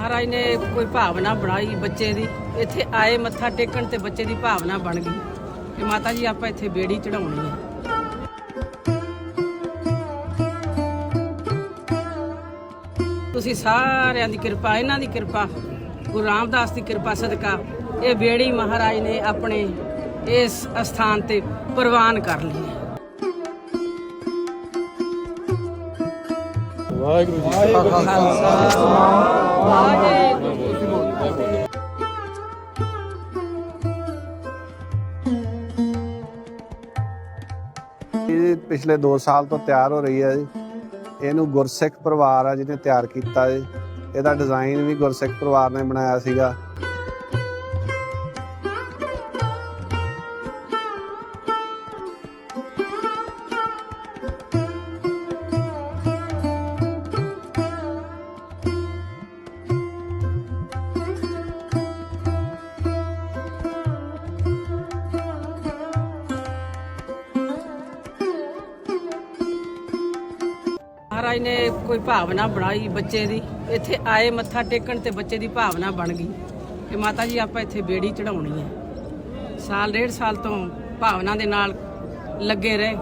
ਮਹਾਰਾਜ ਨੇ ਕੋਈ ਭਾਵਨਾ ਬਣਾਈ ਬੱਚੇ ਦੀ। ਇੱਥੇ ਆਏ ਮੱਥਾ ਟੇਕਣ ਤੇ ਬੱਚੇ ਦੀ ਭਾਵਨਾ ਬਣ ਗਈ ਕਿ ਮਾਤਾ ਜੀ, ਆਪਾਂ ਇੱਥੇ ਬੇੜੀ ਚੜਾਉਣੀ ਹੈ। ਤੁਸੀਂ ਸਾਰਿਆਂ ਦੀ ਕਿਰਪਾ, ਇਹਨਾਂ ਦੀ ਕਿਰਪਾ, ਗੁਰੂ ਰਾਮਦਾਸ ਦੀ ਕਿਰਪਾ, ਸਦਕਾ ਇਹ ਬੇੜੀ ਮਹਾਰਾਜ ਨੇ ਆਪਣੇ ਇਸ ਅਸਥਾਨ ਤੇ ਪ੍ਰਵਾਨ ਕਰ ਲਈ ਹੈ। ਵਾਹਿਗੁਰੂ ਜੀ ਕਾ ਖਾਲਸਾ। ਵਾਹਿਗੁਰੂ ਇਹ ਪਿਛਲੇ 2 ਸਾਲ ਤੋਂ ਤਿਆਰ ਹੋ ਰਹੀ ਹੈ ਜੀ। ਇਹਨੂੰ ਗੁਰਸਿੱਖ ਪਰਿਵਾਰ ਆ ਜਿਹਨੇ ਤਿਆਰ ਕੀਤਾ ਜੀ। ਇਹਦਾ ਡਿਜ਼ਾਈਨ ਵੀ ਗੁਰਸਿੱਖ ਪਰਿਵਾਰ ਨੇ ਬਣਾਇਆ ਸੀਗਾ। ਮਹਾਰਾਜ ਨੇ ਕੋਈ ਭਾਵਨਾ ਬਣਾਈ ਬੱਚੇ ਦੀ। ਇੱਥੇ ਆਏ ਮੱਥਾ ਟੇਕਣ ਤੇ ਬੱਚੇ ਦੀ ਭਾਵਨਾ ਬਣ ਗਈ ਕਿ ਮਾਤਾ ਜੀ, ਆਪਾਂ ਇੱਥੇ ਬੇੜੀ ਚੜਾਉਣੀ ਹੈ। ਸਾਲ, ਡੇਢ ਸਾਲ ਤੋਂ ਭਾਵਨਾ ਦੇ ਨਾਲ ਲੱਗੇ ਰਹੇ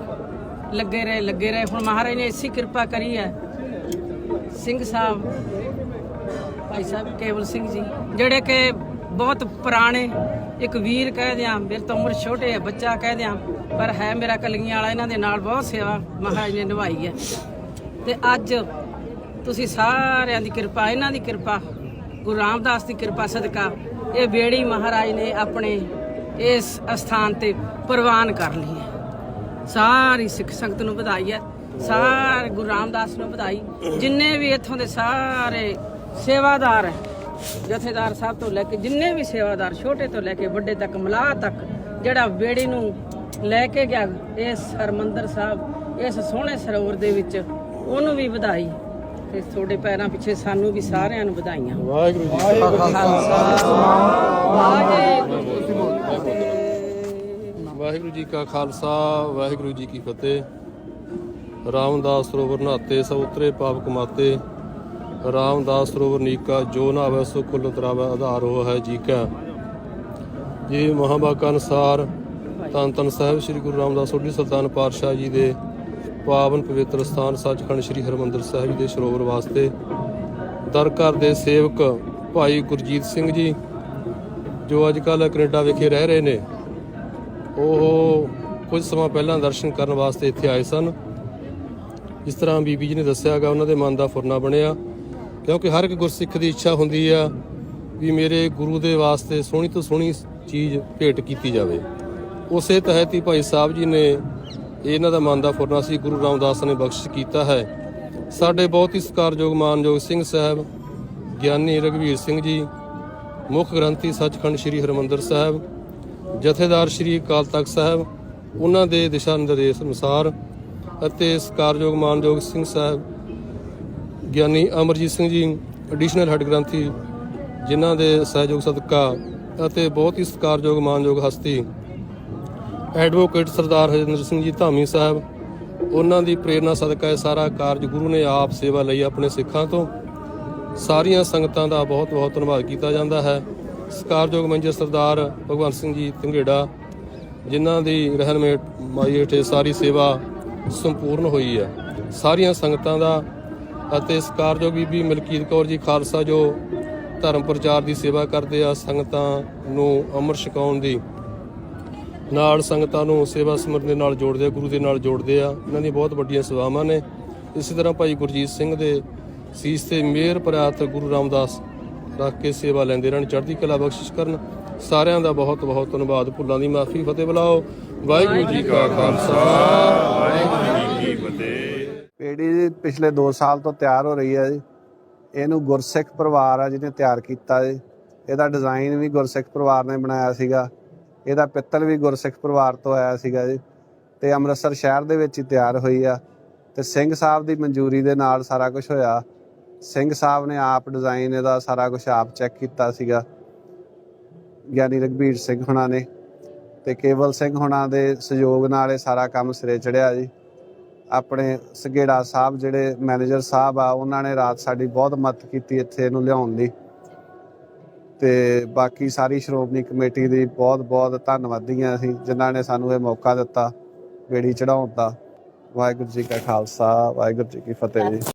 ਲੱਗੇ ਰਹੇ ਲੱਗੇ ਰਹੇ। ਹੁਣ ਮਹਾਰਾਜ ਨੇ ਇਸੀ ਕਿਰਪਾ ਕਰੀ ਹੈ। ਸਿੰਘ ਸਾਹਿਬ, ਭਾਈ ਸਾਹਿਬ ਕੇਵਲ ਸਿੰਘ ਜੀ, ਜਿਹੜੇ ਕਿ ਬਹੁਤ ਪੁਰਾਣੇ ਇੱਕ ਵੀਰ ਕਹਿ ਦਿਆਂ, ਮੇਰੇ ਤੋਂ ਉਮਰ ਛੋਟੇ ਹੈ, ਬੱਚਾ ਕਹਿ ਦਿਆਂ, ਪਰ ਹੈ ਮੇਰਾ ਕਲਗੀਆਂ ਵਾਲਾ, ਇਹਨਾਂ ਦੇ ਨਾਲ ਬਹੁਤ ਸੇਵਾ ਮਹਾਰਾਜ ਨੇ ਨਿਭਾਈ ਹੈ। ਤੇ ਅੱਜ ਤੁਸੀਂ ਸਾਰਿਆਂ ਦੀ ਕਿਰਪਾ, ਇਹਨਾਂ ਦੀ ਕਿਰਪਾ, ਗੁਰੂ ਰਾਮਦਾਸ ਦੀ ਕਿਰਪਾ ਸਦਕਾ ਇਹ ਬੇੜੀ ਮਹਾਰਾਜ ਨੇ ਆਪਣੇ ਇਸ ਅਸਥਾਨ ਤੇ ਪ੍ਰਵਾਨ ਕਰ ਲਈ ਹੈ। ਸਾਰੀ ਸਿੱਖ ਸੰਗਤ ਨੂੰ ਵਧਾਈ ਹੈ, ਸਾਰੇ ਗੁਰੂ ਰਾਮਦਾਸ ਨੂੰ ਵਧਾਈ। ਜਿੰਨੇ ਵੀ ਇੱਥੋਂ ਦੇ ਸਾਰੇ ਸੇਵਾਦਾਰ ਹੈ, ਜਥੇਦਾਰ ਸਾਹਿਬ ਤੋਂ ਲੈ ਕੇ ਜਿੰਨੇ ਵੀ ਸੇਵਾਦਾਰ ਛੋਟੇ ਤੋਂ ਲੈ ਕੇ ਵੱਡੇ ਤੱਕ ਮਲਾਹ ਤੱਕ, ਜਿਹੜਾ ਬੇੜੀ ਨੂੰ ਲੈ ਕੇ ਗਿਆ ਇਸ ਹਰਮੰਦਰ ਸਾਹਿਬ, ਇਸ ਸੋਹਣੇ ਸਰੋਵਰ ਦੇ ਵਿੱਚ ਉਹਨੂੰ ਵੀ ਵਧਾਈ ਤੇ ਤੁਹਾਡੇ ਪੈਰਾਂ ਪਿੱਛੇ ਸਾਨੂੰ ਵੀ ਸਾਰਿਆਂ ਨੂੰ ਵਧਾਈਆਂ। ਵਾਹਿਗੁਰੂ ਜੀ ਕਾ ਖਾਲਸਾ। ਵਾਹਿਗੁਰੂ ਜੀ ਕਾ ਖਾਲਸਾ ਵਾਹਿਗੁਰੂ ਜੀ ਕੀ ਫਤਿਹ। ਰਾਮਦਾਸ ਸਰੋਵਰ ਨਹਾਤੇ ਸਭ ਉਤਰੇ ਪਾਪ ਕਮਾਤੇ। ਰਾਮਦਾਸ ਸਰੋਵਰ ਨੀਕਾ ਜੋ ਨਾਵੇ ਸੋ ਕੁਲ ਤਰਾਵੇ ਆਧਾਰ ਹੋ ਹੈ ਜੀ ਕਾ। ਜੀ ਮਹਾਂਬਾਕਾ ਅਨੁਸਾਰ ਤਨ ਤਨ ਸਾਹਿਬ ਸ੍ਰੀ ਗੁਰੂ ਰਾਮਦਾਸ ਸੋਢੀ ਸੁਲਤਾਨ ਪਾਤਸ਼ਾਹ ਜੀ ਦੇ ਪਾਵਨ ਪਵਿੱਤਰ ਸਥਾਨ ਸੱਚਖੰਡ ਸ੍ਰੀ ਹਰਮੰਦਰ ਸਾਹਿਬ ਜੀ ਦੇ ਸਰੋਵਰ ਵਾਸਤੇ ਦਰ ਘਰ ਦੇ ਸੇਵਕ ਭਾਈ ਗੁਰਜੀਤ ਸਿੰਘ ਜੀ, ਜੋ ਅੱਜ ਕੱਲ੍ਹ ਕੈਨੇਡਾ ਵਿਖੇ ਰਹਿ ਰਹੇ ਨੇ, ਉਹ ਕੁਝ ਸਮਾਂ ਪਹਿਲਾਂ ਦਰਸ਼ਨ ਕਰਨ ਵਾਸਤੇ ਇੱਥੇ ਆਏ ਸਨ। ਜਿਸ ਤਰ੍ਹਾਂ ਬੀਬੀ ਜੀ ਨੇ ਦੱਸਿਆਗਾ ਉਹਨਾਂ ਦੇ ਮਨ ਦਾ ਫੁਰਨਾ ਬਣਿਆ, ਕਿਉਂਕਿ ਹਰ ਇੱਕ ਗੁਰਸਿੱਖ ਦੀ ਇੱਛਾ ਹੁੰਦੀ ਆ ਵੀ ਮੇਰੇ ਗੁਰੂ ਦੇ ਵਾਸਤੇ ਸੋਹਣੀ ਤੋਂ ਸੋਹਣੀ ਚੀਜ਼ ਭੇਟ ਕੀਤੀ ਜਾਵੇ। ਉਸੇ ਤਹਿਤ ਹੀ ਭਾਈ ਸਾਹਿਬ ਜੀ ਨੇ ਇਹਨਾਂ ਦਾ ਮਨ ਦਾ ਫੁਰਨਾ ਸੀ ਗੁਰੂ ਰਾਮਦਾਸ ਨੇ ਬਖਸ਼ਿਸ਼ ਕੀਤਾ ਹੈ। ਸਾਡੇ ਬਹੁਤ ਹੀ ਸਤਿਕਾਰਯੋਗ ਮਾਨਯੋਗ ਸਿੰਘ ਸਾਹਿਬ, ਗਿਆਨੀ ਰਗਵੀਰ ਸਿੰਘ ਜੀ, ਮੁੱਖ ਗ੍ਰੰਥੀ ਸੱਚਖੰਡ ਸ੍ਰੀ ਹਰਮੰਦਰ ਸਾਹਿਬ, ਜਥੇਦਾਰ ਸ੍ਰੀ ਅਕਾਲ ਤਖਤ ਸਾਹਿਬ, ਉਹਨਾਂ ਦੇ ਦਿਸ਼ਾ ਨਿਰਦੇਸ਼ ਅਨੁਸਾਰ ਅਤੇ ਸਤਿਕਾਰਯੋਗ ਮਾਨਯੋਗ ਸਿੰਘ ਸਾਹਿਬ, ਗਿਆਨੀ ਅਮਰਜੀਤ ਸਿੰਘ ਜੀ ਐਡੀਸ਼ਨਲ ਹੈੱਡ ਗ੍ਰੰਥੀ, ਜਿਨ੍ਹਾਂ ਦੇ ਸਹਿਯੋਗ ਸਦਕਾ ਅਤੇ ਬਹੁਤ ਹੀ ਸਤਿਕਾਰਯੋਗ ਮਾਨਯੋਗ ਹਸਤੀ ਐਡਵੋਕੇਟ ਸਰਦਾਰ ਹਰਜਿੰਦਰ ਸਿੰਘ ਜੀ ਧਾਮੀ ਸਾਹਿਬ, ਉਹਨਾਂ ਦੀ ਪ੍ਰੇਰਣਾ ਸਦਕਾ ਇਹ ਸਾਰਾ ਕਾਰਜ ਗੁਰੂ ਨੇ ਆਪ ਸੇਵਾ ਲਈ ਆਪਣੇ ਸਿੱਖਾਂ ਤੋਂ। ਸਾਰੀਆਂ ਸੰਗਤਾਂ ਦਾ ਬਹੁਤ ਬਹੁਤ ਧੰਨਵਾਦ ਕੀਤਾ ਜਾਂਦਾ ਹੈ। ਸਕਾਰਯੋਗ ਮੈਨੇਜਰ ਸਰਦਾਰ ਭਗਵੰਤ ਸਿੰਘ ਜੀ ਧੰਗੇੜਾ ਜਿਨ੍ਹਾਂ ਦੀ ਰਹਿਨਮੇਟ ਮਾਈ ਹੇਠ ਸਾਰੀ ਸੇਵਾ ਸੰਪੂਰਨ ਹੋਈ ਹੈ। ਸਾਰੀਆਂ ਸੰਗਤਾਂ ਦਾ ਅਤੇ ਸਕਾਰਯੋਗ ਬੀਬੀ ਮਲਕੀਤ ਕੌਰ ਜੀ ਖਾਲਸਾ ਜੋ ਧਰਮ ਪ੍ਰਚਾਰ ਦੀ ਸੇਵਾ ਕਰਦੇ ਆ, ਸੰਗਤਾਂ ਨੂੰ ਅਮਰ ਛਕਾਉਣ ਦੀ ਨਾਲ ਸੰਗਤਾਂ ਨੂੰ ਸੇਵਾ ਸਮਰਨ ਦੇ ਨਾਲ ਜੋੜਦੇ ਆ, ਗੁਰੂ ਦੇ ਨਾਲ ਜੋੜਦੇ ਆ। ਇਹਨਾਂ ਦੀਆਂ ਬਹੁਤ ਵੱਡੀਆਂ ਸੇਵਾਵਾਂ ਨੇ। ਇਸੇ ਤਰ੍ਹਾਂ ਭਾਈ ਗੁਰਜੀਤ ਸਿੰਘ ਦੇ ਸੀਸ ਤੇ ਮਿਹਰ ਪ੍ਰਾਤ ਗੁਰੂ ਰਾਮਦਾਸ ਰੱਖ ਕੇ ਸੇਵਾ ਲੈਂਦੇ ਰਹਿਣ, ਚੜ੍ਹਦੀ ਕਲਾ ਬਖਸ਼ਿਸ਼ ਕਰਨ। ਸਾਰਿਆਂ ਦਾ ਬਹੁਤ ਬਹੁਤ ਧੰਨਵਾਦ। ਭੁੱਲਾਂ ਦੀ ਮਾਫੀ, ਫਤਿਹ ਬੁਲਾਓ। ਵਾਹਿਗੁਰੂ ਜੀ ਕਾ ਖਾਲਸਾ। ਵਾਹਿਗੁਰੂ ਜੀ ਕੀ ਫਤਿਹ ਬੇੜੀ ਪਿਛਲੇ 2 ਸਾਲ ਤੋਂ ਤਿਆਰ ਹੋ ਰਹੀ ਹੈ ਜੀ। ਇਹਨੂੰ ਗੁਰਸਿੱਖ ਪਰਿਵਾਰ ਆ ਜਿਹਨੇ ਤਿਆਰ ਕੀਤਾ ਜੀ। ਇਹਦਾ ਡਿਜ਼ਾਈਨ ਵੀ ਗੁਰਸਿੱਖ ਪਰਿਵਾਰ ਨੇ ਬਣਾਇਆ ਸੀਗਾ। ਇਹਦਾ ਪਿੱਤਲ ਵੀ ਗੁਰਸਿੱਖ ਪਰਿਵਾਰ ਤੋਂ ਆਇਆ ਸੀਗਾ ਜੀ ਤੇ ਅੰਮ੍ਰਿਤਸਰ ਸ਼ਹਿਰ ਦੇ ਵਿੱਚ ਹੀ ਤਿਆਰ ਹੋਈ ਆ ਤੇ ਸਿੰਘ ਸਾਹਿਬ ਦੀ ਮਨਜ਼ੂਰੀ ਦੇ ਨਾਲ ਸਾਰਾ ਕੁਝ ਹੋਇਆ। ਸਿੰਘ ਸਾਹਿਬ ਨੇ ਆਪ ਡਿਜ਼ਾਈਨ ਇਹਦਾ ਸਾਰਾ ਕੁਝ ਆਪ ਚੈੱਕ ਕੀਤਾ ਸੀਗਾ ਗਿਆਨੀ ਰਗਵੀਰ ਸਿੰਘ ਹੁਣਾਂ ਨੇ ਤੇ ਕੇਵਲ ਸਿੰਘ ਹੁਣਾਂ ਦੇ ਸਹਿਯੋਗ ਨਾਲ ਇਹ ਸਾਰਾ ਕੰਮ ਸਿਰੇ ਚੜਿਆ ਜੀ। ਆਪਣੇ ਸਗੇੜਾ ਸਾਹਿਬ ਜਿਹੜੇ ਮੈਨੇਜਰ ਸਾਹਿਬ ਆ, ਉਹਨਾਂ ਨੇ ਰਾਤ ਸਾਡੀ ਬਹੁਤ ਮਦਦ ਕੀਤੀ ਇੱਥੇ ਇਹਨੂੰ ਲਿਆਉਣ ਦੀ। ਤੇ ਬਾਕੀ ਸਾਰੀ ਸ਼੍ਰੋਮਣੀ ਕਮੇਟੀ ਦੀ ਬਹੁਤ ਬਹੁਤ ਧੰਨਵਾਦੀ ਹਾਂ ਅਸੀਂ, ਜਿਨ੍ਹਾਂ ਨੇ ਸਾਨੂੰ ਇਹ ਮੌਕਾ ਦਿੱਤਾ, ਬੇੜੀ ਚੜਾਉਣ ਦਾ। ਵਾਹਿਗੁਰੂ ਜੀ ਕਾ ਖਾਲਸਾ, ਵਾਹਿਗੁਰੂ ਜੀ ਕੀ ਫਤਿਹ ਜੀ।